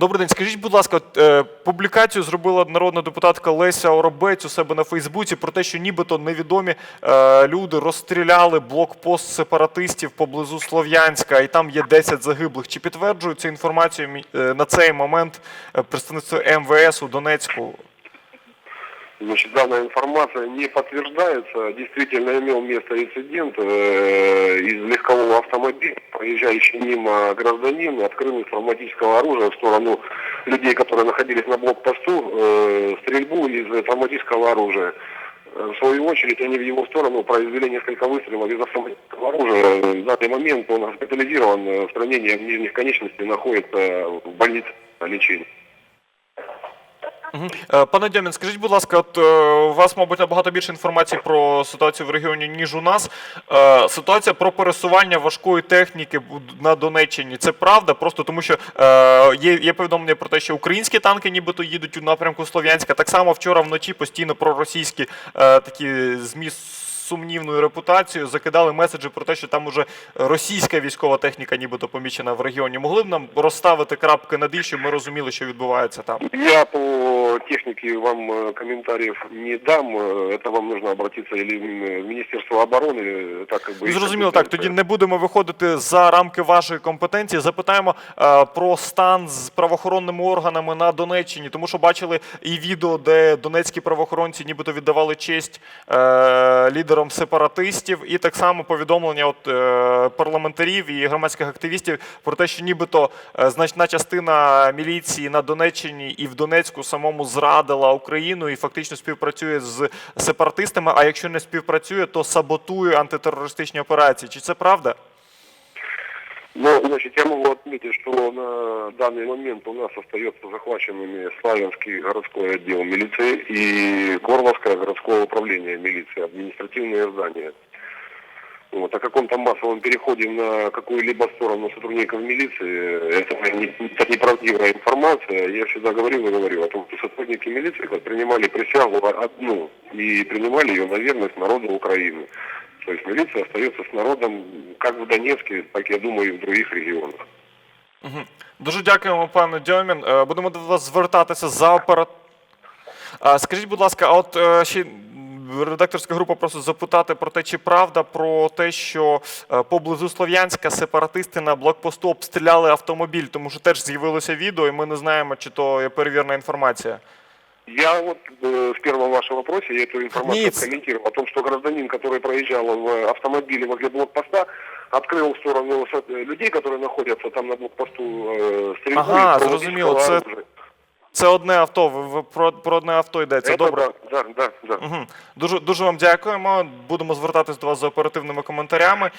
Добрий день. Скажіть, будь ласка, от, е, публікацію зробила народна депутатка Леся Оробець у себе на Фейсбуці про те, що нібито невідомі е, люди розстріляли блокпост сепаратистів поблизу Слов'янська, і там є 10 загиблих. Чи підтверджує цю інформацію е, на цей момент е, представництво МВС у Донецьку? Значит, данная информация не подтверждается. Действительно имел место инцидент. Э, Из автомобиля, проезжающий мимо гражданин, открыл из травматического оружия в сторону людей, которые находились на блокпосту, э, стрельбу из травматического оружия. Э, В свою очередь, они в его сторону произвели несколько выстрелов из автоматического оружия. В данный момент он госпитализирован, э, с ранением нижних конечностей находится в больнице на лечении. Е, Пане Дьомін, скажіть, будь ласка, от е, у вас, мабуть, набагато більше інформації про ситуацію в регіоні, ніж у нас. Е, Ситуація про пересування важкої техніки на Донеччині. Це правда? Просто тому, що є, є повідомлення про те, що українські танки нібито їдуть у напрямку Слов'янська. Так само вчора вночі постійно проросійські російські такі змі з сумнівною репутацією закидали меседжі про те, що там уже російська військова техніка нібито помічена в регіоні. Могли б нам розставити крапки над «і», щоб ми розуміли, що відбувається там? Я по технике вам э, комментариев не дам. Э, Это вам нужно обратиться или в Министерство обороны, э, так как бы... Ну, их Зрозуміло, так. компетенция. Тоді не будемо виходити за рамки вашої компетенції. Запитаємо е, про стан з правоохоронними органами на Донеччині, тому що бачили і відео, де донецькі правоохоронці нібито віддавали честь е, лідерам сепаратистів, і так само повідомлення от, е, парламентарів і громадських активістів про те, що нібито е, значна частина міліції на Донеччині і в Донецьку самому зрадила Україну і фактично співпрацює з сепаратистами. А якщо не співпрацює, то саботує антитерористичні операції. Чи це правда? Ну, значит, я могу отметить, что на данный момент у нас остается захваченными Славянский городской отдел милиции и Горловское городское управление милиции, административные здания. Вот, о каком-то массовом переходе на какую-либо сторону сотрудников милиции, это, не, это неправдивая информация. Я всегда говорил и говорю о том, что сотрудники милиции принимали присягу одну и принимали ее на верность народу Украины. То есть милиция остается с народом как в Донецке, так я думаю, и в других регионах. Мгм. Дуже дякуємо, пане Дьомін. Е, Будемо до вас звертатися за операт. А, Скажіть, будь ласка, а от е, ще редакторська група просто запитати про те, чи правда про те, що е, поблизу Слов'янська сепаратисти на блокпосту обстріляли автомобіль, тому що теж з'явилося відео, і ми не знаємо, чи то є перевірна інформація. Я вот э, в первом вашем вопросе я эту информацию Ниц. комментировал о том, что гражданин, который проезжал в автомобиле возле блокпоста, открыл в сторону со- э, людей, которые находятся там на блокпосту, э, стрельбу Ага, из зрозуміло, травматического це- оружия. Це одне авто. ви- ви про, про одне авто йдеться. Это Добре. да, да, да, да. Угу. Дуже дуже вам дякуємо. Будемо звертатись до вас за оперативними коментарями.